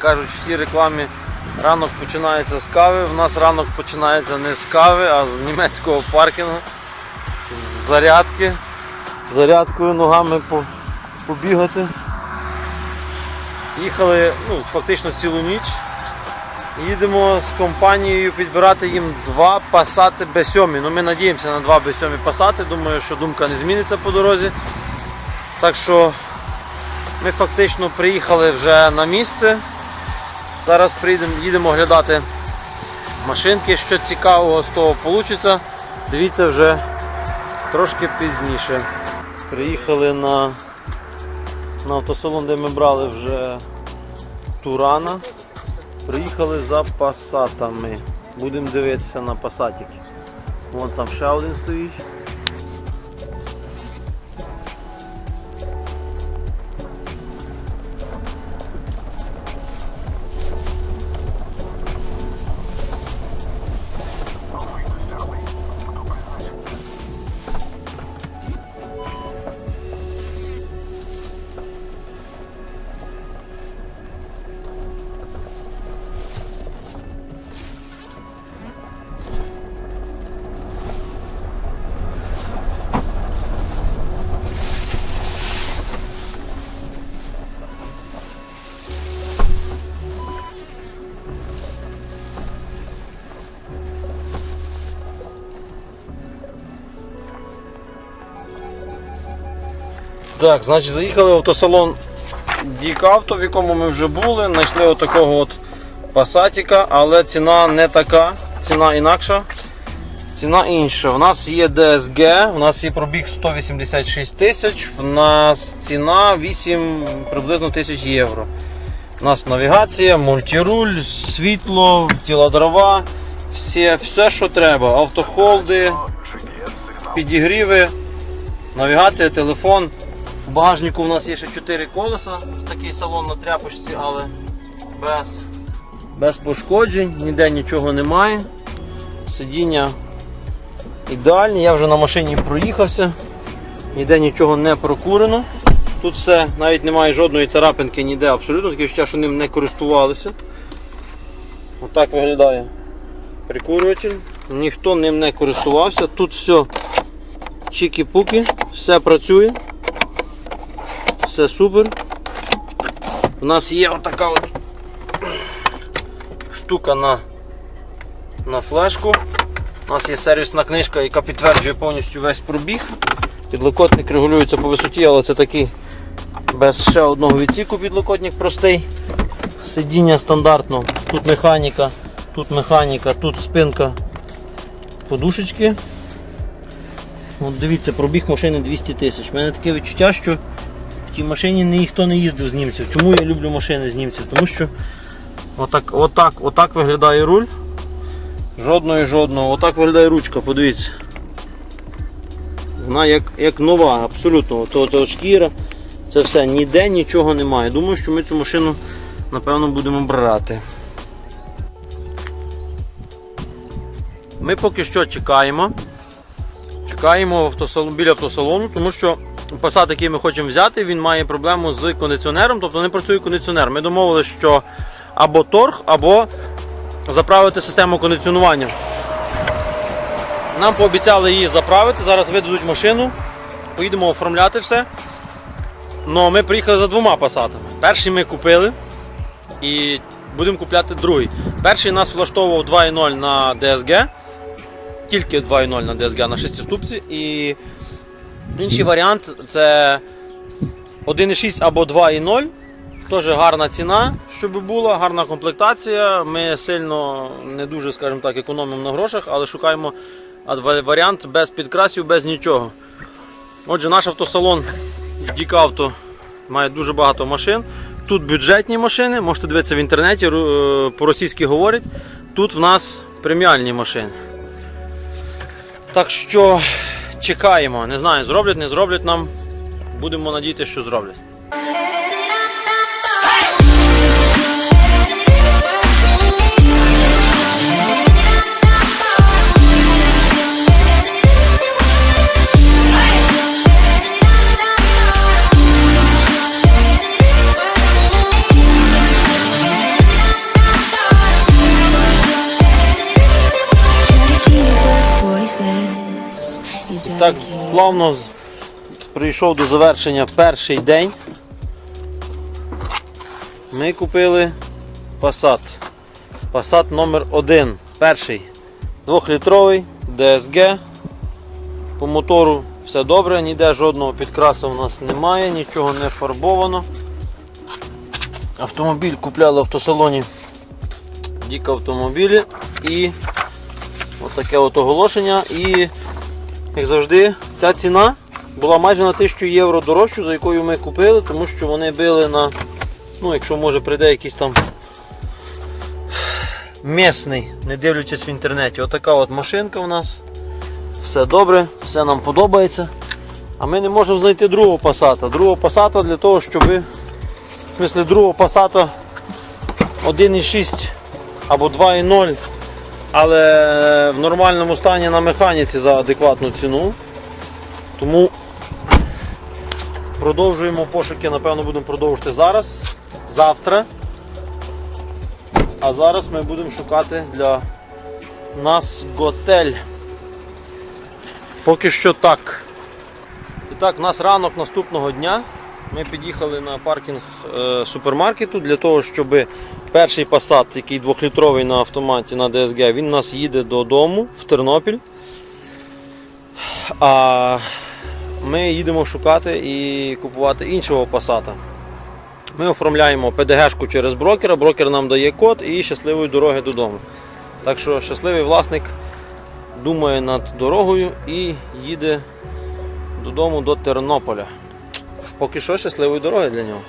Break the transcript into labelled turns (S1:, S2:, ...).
S1: кажуть в тій рекламі, ранок починається з кави. В нас ранок починається не з кави, а з німецького паркінгу, з зарядки. Зарядкою ногами побігати. Їхали ну, фактично цілу ніч. Їдемо з компанією підбирати їм два пасати Б7. Ну, ми надіємося на два Б7 пасати. Думаю, що думка не зміниться по дорозі. Так що ми фактично приїхали вже на місце. Зараз приїдемо, їдемо оглядати машинки. Що цікавого з того вийде, дивіться вже трошки пізніше. Приїхали на, на автосалон, де ми брали вже Турана. Приїхали за пасатами. Будемо дивитися на пасатики. Вон там ще один стоїть. Так, значить заїхали в автосалон Дік в якому ми вже були. Знайшли отакого от пасатіка, але ціна не така, ціна інакша. Ціна інша. У нас є DSG, у нас є пробіг 186 тисяч, у нас ціна 8 приблизно тисяч євро. У нас навігація, мультируль, світло, тіла дрова, все, все, що треба. Автохолди, підігріви, навігація, телефон. Багажнику у нас є ще 4 колеса, такий салон на тряпочці, але без, без пошкоджень, ніде нічого немає. Сидіння ідеальні, я вже на машині проїхався, ніде нічого не прокурено. Тут все, навіть немає жодної царапинки ніде абсолютно, таке що ним не користувалися. Отак виглядає прикурюватель. Ніхто ним не користувався. Тут все чікі-пуки, все працює. Все супер. У нас є отака от штука на, на флешку. У нас є сервісна книжка, яка підтверджує повністю весь пробіг. Підлокотник регулюється по висоті, але це такий без ще одного відсіку підлокотник простий. Сидіння стандартно. Тут механіка, тут механіка, тут спинка подушечки. От дивіться, пробіг машини 200 тисяч. У мене таке відчуття, що в тій машині ніхто не їздив з німців. Чому я люблю машини з німців? Тому що отак, отак, отак виглядає руль. Жодної жодного. Отак виглядає ручка, подивіться. Вона як, як нова, абсолютно. Ото, ото шкіра, це все, ніде нічого немає. Думаю, що ми цю машину напевно будемо брати. Ми поки що чекаємо. Чекаємо автосалон, біля автосалону, тому що Passat, який ми хочемо взяти, він має проблему з кондиціонером, тобто не працює кондиціонер. Ми домовилися, що або торг, або заправити систему кондиціонування. Нам пообіцяли її заправити, зараз видадуть машину, поїдемо оформляти все. Ну, ми приїхали за двома пасатами. Перший ми купили і будемо купляти другий. Перший нас влаштовував 2.0 на DSG, тільки 2.0 на DSG на шестиступці. І інший варіант це 1.6 або 2.0. Теж гарна ціна, щоб була, гарна комплектація. Ми сильно не дуже, скажімо так, економимо на грошах, але шукаємо варіант без підкрасів, без нічого. Отже, наш автосалон Дікавто має дуже багато машин. Тут бюджетні машини, можете дивитися в інтернеті, е, по-російськи говорять. Тут в нас преміальні машини. Так що чекаємо. Не знаю, зроблять, не зроблять нам. Будемо надіятися, що зроблять. І так плавно прийшов до завершення перший день. Ми купили Passat. Passat номер 1 перший. Двохлітровий DSG. По мотору все добре, ніде жодного підкрасу у нас немає, нічого не фарбовано. Автомобіль купляли в автосалоні Дік автомобілі і отаке от оголошення. І як завжди, ця ціна була майже на 1000 євро дорожчу, за якою ми купили, тому що вони били на, ну якщо може прийде якийсь там місний, не дивлячись в інтернеті. Отака от машинка у нас. Все добре, все нам подобається. А ми не можемо знайти другого пасата. Другого пасата для того, щоб в смислі другого пасата 1,6 або 2,0, але в нормальному стані на механіці за адекватну ціну. Тому продовжуємо пошуки, напевно, будемо продовжувати зараз, завтра. А зараз ми будемо шукати для нас готель. Поки що так. І так, у нас ранок наступного дня. Ми під'їхали на паркінг е, супермаркету для того, щоб перший Passat, який 2-літровий на автоматі на DSG, він нас їде додому в Тернопіль. А ми їдемо шукати і купувати іншого Passat. Ми оформляємо ПДГшку через брокера, брокер нам дає код і щасливої дороги додому. Так що щасливий власник думає над дорогою і їде додому до Тернополя. Поки що щасливої дороги для нього.